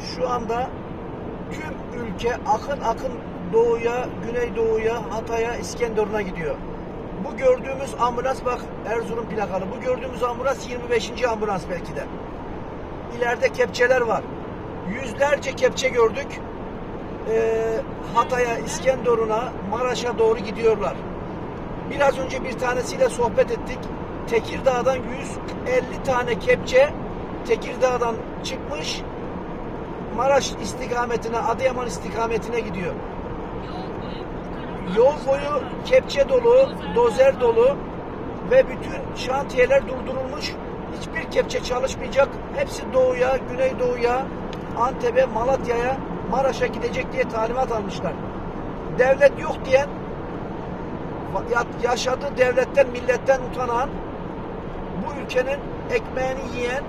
şu anda tüm ülke akın akın doğuya, güneydoğuya, Hatay'a, İskenderun'a gidiyor. Bu gördüğümüz ambulans bak Erzurum plakalı. Bu gördüğümüz ambulans 25. ambulans belki de. İleride kepçeler var. Yüzlerce kepçe gördük. Ee, Hatay'a, İskenderun'a, Maraş'a doğru gidiyorlar. Biraz önce bir tanesiyle sohbet ettik. Tekirdağ'dan 150 tane kepçe Tekirdağ'dan çıkmış Maraş istikametine, Adıyaman istikametine gidiyor. Yol boyu kepçe dolu, dozer dolu ve bütün şantiyeler durdurulmuş. Hiçbir kepçe çalışmayacak. Hepsi doğuya, güneydoğuya, Antep'e, Malatya'ya, Maraş'a gidecek diye talimat almışlar. Devlet yok diyen, ya- yaşadığı devletten, milletten utanan, bu ülkenin ekmeğini yiyen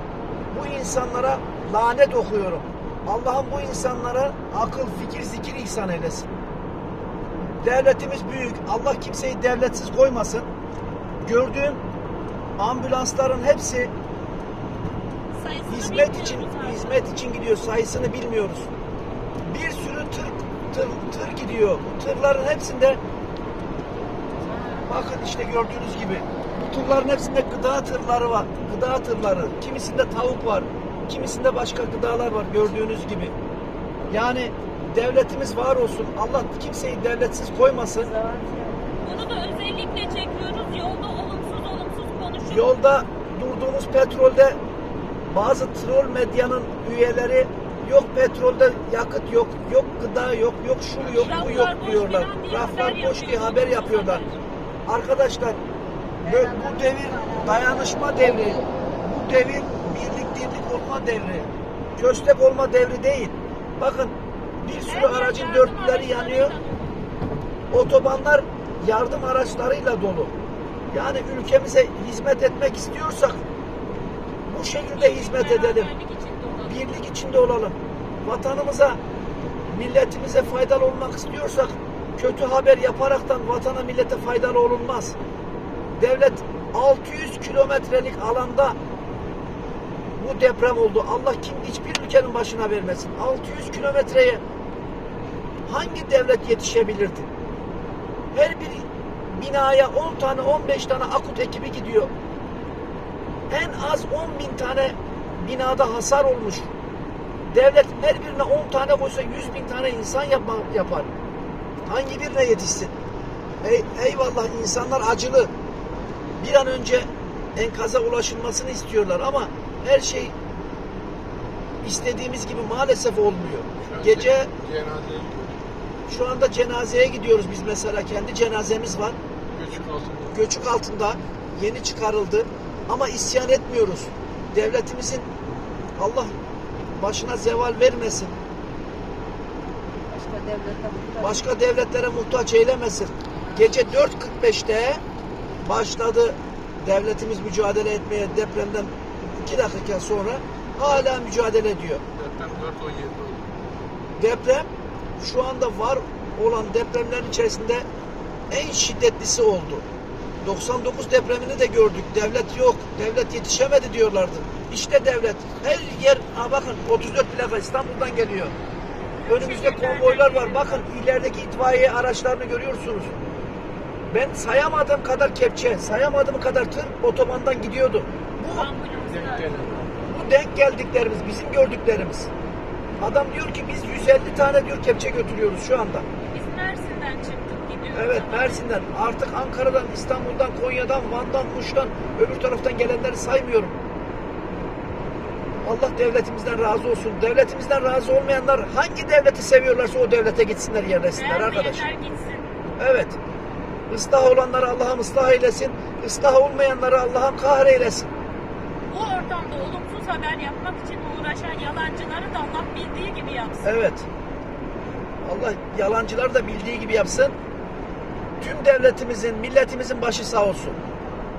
bu insanlara lanet okuyorum. Allah'ım bu insanlara akıl, fikir, zikir ihsan eylesin. Devletimiz büyük. Allah kimseyi devletsiz koymasın. Gördüğüm ambulansların hepsi Sayısını hizmet için artık. hizmet için gidiyor. Sayısını bilmiyoruz. Bir sürü tır tır, tır gidiyor. Bu tırların hepsinde bakın işte gördüğünüz gibi bu tırların hepsinde gıda tırları var. Gıda tırları. Kimisinde tavuk var. Kimisinde başka gıdalar var gördüğünüz gibi. Yani devletimiz var olsun. Allah kimseyi devletsiz koymasın. Bunu da özellikle çekiyoruz. Yolda olumsuz olumsuz konuşuyoruz. Yolda durduğumuz petrolde bazı troll medyanın üyeleri yok petrolde yakıt yok, yok gıda yok, yok şu yok, bu yok diyorlar. Raflar boş diye haber yapıyorlar. Arkadaşlar bu, bu devir dayanışma devri. Bu devir birlik dirlik olma devri. Köstek olma devri değil. Bakın bir sürü aracın dörtlüleri yanıyor. Otobanlar yardım araçlarıyla dolu. Yani ülkemize hizmet etmek istiyorsak bu şekilde hizmet edelim. Birlik içinde olalım. Vatanımıza, milletimize faydalı olmak istiyorsak kötü haber yaparaktan vatana millete faydalı olunmaz. Devlet 600 kilometrelik alanda bu deprem oldu. Allah kim hiçbir ülkenin başına vermesin. 600 kilometreye hangi devlet yetişebilirdi? Her bir binaya 10 tane 15 tane akut ekibi gidiyor. En az 10 bin tane binada hasar olmuş. Devlet her birine 10 tane koysa 100 bin tane insan yapma, yapar. Hangi birine yetişsin? Ey, eyvallah insanlar acılı. Bir an önce enkaza ulaşılmasını istiyorlar ama her şey istediğimiz gibi maalesef olmuyor. Gece şu anda cenazeye gidiyoruz biz mesela kendi cenazemiz var. göçük altında. Göçük altında yeni çıkarıldı ama isyan etmiyoruz. Devletimizin Allah başına zeval vermesin. Başka devlete muhtaç. Başka devletlere muhtaç eylemesin. Gece 4.45'te başladı devletimiz mücadele etmeye depremden 2 dakika sonra hala mücadele ediyor. Deprem 4 17 oldu. Deprem şu anda var olan depremlerin içerisinde en şiddetlisi oldu. 99 depremini de gördük. Devlet yok. Devlet yetişemedi diyorlardı. İşte devlet. Her yer, ha bakın 34 plaka İstanbul'dan geliyor. Önümüzde konvoylar var. Bakın ilerideki itfaiye araçlarını görüyorsunuz. Ben sayamadığım kadar kepçe, sayamadığım kadar tır otobandan gidiyordu. Bu bu denk geldiklerimiz, bizim gördüklerimiz. Adam diyor ki biz 150 tane diyor kepçe götürüyoruz şu anda. Biz Mersin'den çıktık gidiyoruz. Evet Mersin'den, artık Ankara'dan, İstanbul'dan, Konya'dan, Van'dan, Muş'tan, öbür taraftan gelenleri saymıyorum. Allah devletimizden razı olsun. Devletimizden razı olmayanlar hangi devleti seviyorlarsa o devlete gitsinler yerleşsinler arkadaş. Beğenmeyenler gitsin. Evet. Islah olanları Allah'ım ıslah eylesin. Islah olmayanları Allah'ım kahreylesin. Bu ortamda olumsuz haber yapmak için uğraşan yalancıları da Allah bildiği gibi yapsın. Evet. Allah yalancılar da bildiği gibi yapsın. Tüm devletimizin, milletimizin başı sağ olsun.